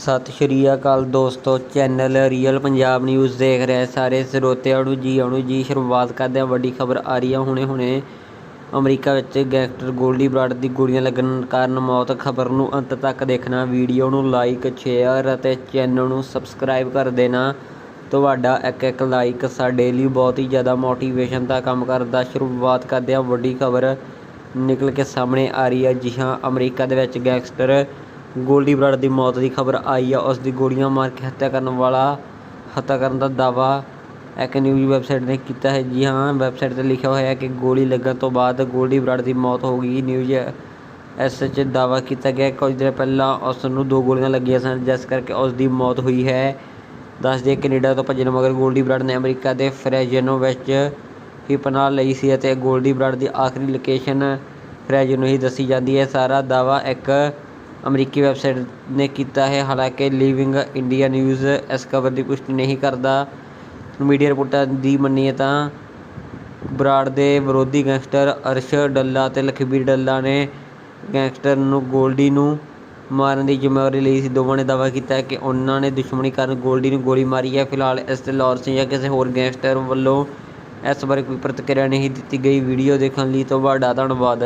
ਸਤਿ ਸ਼੍ਰੀ ਅਕਾਲ ਦੋਸਤੋ, channel real Punjab news ਦੇਖ ਰਹੇ ਸਾਰੇ ਸਰੋਤਿਆਂ ਨੂੰ ਜੀ, ਆਉਣੂ ਜੀ, ਸ਼ੁਰੂਆਤ ਕਰਦੇ ਹਾਂ ਵੱਡੀ ਖਬਰ ਆ ਰਹੀ ਹੈ ਹੁਣੇ ਹੁਣੇ। ਅਮਰੀਕਾ ਵਿੱਚ ਗੈਂਗਸਟਰ ਗੋਲਡੀ ਬਰਾਡ ਦੀ ਗੋਲੀਆਂ ਲੱਗਣ ਕਾਰਨ ਮੌਤ ਖਬਰ ਨੂੰ ਅੰਤ ਤੱਕ ਦੇਖਣਾ, ਵੀਡੀਓ ਨੂੰ ਲਾਈਕ ਸ਼ੇਅਰ ਅਤੇ ਚੈਨਲ ਨੂੰ ਸਬਸਕ੍ਰਾਈਬ ਕਰ ਦੇਣਾ। ਤੁਹਾਡਾ ਇੱਕ ਇੱਕ ਲਾਈਕ ਸਾਡੇ ਲਈ ਬਹੁਤ ਹੀ ਜ਼ਿਆਦਾ ਮੋਟੀਵੇਸ਼ਨ ਦਾ ਕੰਮ ਕਰਦਾ। ਸ਼ੁਰੂਆਤ ਕਰਦੇ ਹਾਂ ਵੱਡੀ ਖਬਰ ਨਿਕਲ ਕੇ ਸਾਹਮਣੇ ਆ ਰਹੀ ਹੈ ਜੀ ਹਾਂ, ਅਮਰੀਕਾ ਦੇ ਵਿੱਚ ਗੈਂਗਸਟਰ ਗੋਲਡੀ ਬਰਾਡ ਦੀ ਮੌਤ ਦੀ ਖਬਰ ਆਈ ਆ। ਉਸ ਦੀ ਗੋਲੀਆਂ ਮਾਰ ਕੇ ਹੱਤਿਆ ਕਰਨ ਵਾਲਾ, ਹੱਤਿਆ ਕਰਨ ਦਾ ਦਾਵਾ ਇੱਕ ਨਿਊਜ਼ ਵੈਬਸਾਈਟ ਨੇ ਕੀਤਾ ਹੈ। ਜੀ ਹਾਂ ਵੈਬਸਾਈਟ ਤੇ ਲਿਖਿਆ ਹੋਇਆ ਹੈ ਕਿ ਗੋਲੀ ਲੱਗਣ ਤੋਂ ਬਾਅਦ ਗੋਲਡੀ ਬਰਾਡ ਦੀ ਮੌਤ ਹੋ ਗਈ। ਨਿਊਜ਼ ਇਸ 'ਚ ਦਾਵਾ ਕੀਤਾ ਗਿਆ ਕੁਝ ਦਿਨ ਪਹਿਲਾਂ ਉਸ ਨੂੰ ਦੋ ਗੋਲੀਆਂ ਲੱਗੀਆਂ ਸਨ, ਜਿਸ ਕਰਕੇ ਉਸ ਦੀ ਮੌਤ ਹੋਈ ਹੈ। ਦੱਸ ਦਈਏ, ਕੈਨੇਡਾ ਤੋਂ ਭੱਜਣ ਮਗਰ ਗੋਲਡੀ ਬਰਾਡ ਨੇ ਅਮਰੀਕਾ ਦੇ ਫਰੈਜ਼ਨੋ ਵਿੱਚ ਹੀ ਪਨਾਹ ਲਈ ਸੀ ਅਤੇ ਗੋਲਡੀ ਬਰਾਡ ਦੀ ਆਖਰੀ ਲੋਕੇਸ਼ਨ ਫਰੈਜ਼ਨੋ ਹੀ ਦੱਸੀ ਜਾਂਦੀ ਹੈ। ਸਾਰਾ ਦਾਵਾ ਇੱਕ ਅਮਰੀਕੀ ਵੈਬਸਾਈਟ ਨੇ ਕੀਤਾ ਹੈ। ਹਾਲਾਂਕਿ ਲਿਵਿੰਗ ਇੰਡੀਆ ਨਿਊਜ਼ ਇਸ ਖਬਰ ਦੀ ਪੁਸ਼ਟੀ ਨਹੀਂ ਕਰਦਾ। ਮੀਡੀਆ ਰਿਪੋਰਟਾਂ ਦੀ ਮੰਨੀਏ ਤਾਂ ਬਰਾੜ ਦੇ ਵਿਰੋਧੀ ਗੈਂਗਸਟਰ ਅਰਸ਼ ਡੱਲਾ ਅਤੇ ਲਖਬੀਰ ਡੱਲਾ ਨੇ ਗੈਂਗਸਟਰ ਨੂੰ ਗੋਲਡੀ ਨੂੰ ਮਾਰਨ ਦੀ ਜ਼ਿੰਮੇਵਾਰੀ ਲਈ ਸੀ। ਦੋਵਾਂ ਨੇ ਦਾਅਵਾ ਕੀਤਾ ਹੈ ਕਿ ਉਹਨਾਂ ਨੇ ਦੁਸ਼ਮਣੀ ਕਾਰਨ ਗੋਲਡੀ ਨੂੰ ਗੋਲੀ ਮਾਰੀ ਹੈ। ਫਿਲਹਾਲ ਇਸ 'ਤੇ ਲਾਰੈਂਸ ਜਾਂ ਕਿਸੇ ਹੋਰ ਗੈਂਗਸਟਰ ਵੱਲੋਂ ਇਸ ਬਾਰੇ ਕੋਈ ਪ੍ਰਤੀਕਿਰਿਆ ਨਹੀਂ ਦਿੱਤੀ ਗਈ। ਵੀਡੀਓ ਦੇਖਣ ਲਈ ਤੁਹਾਡਾ ਧੰਨਵਾਦ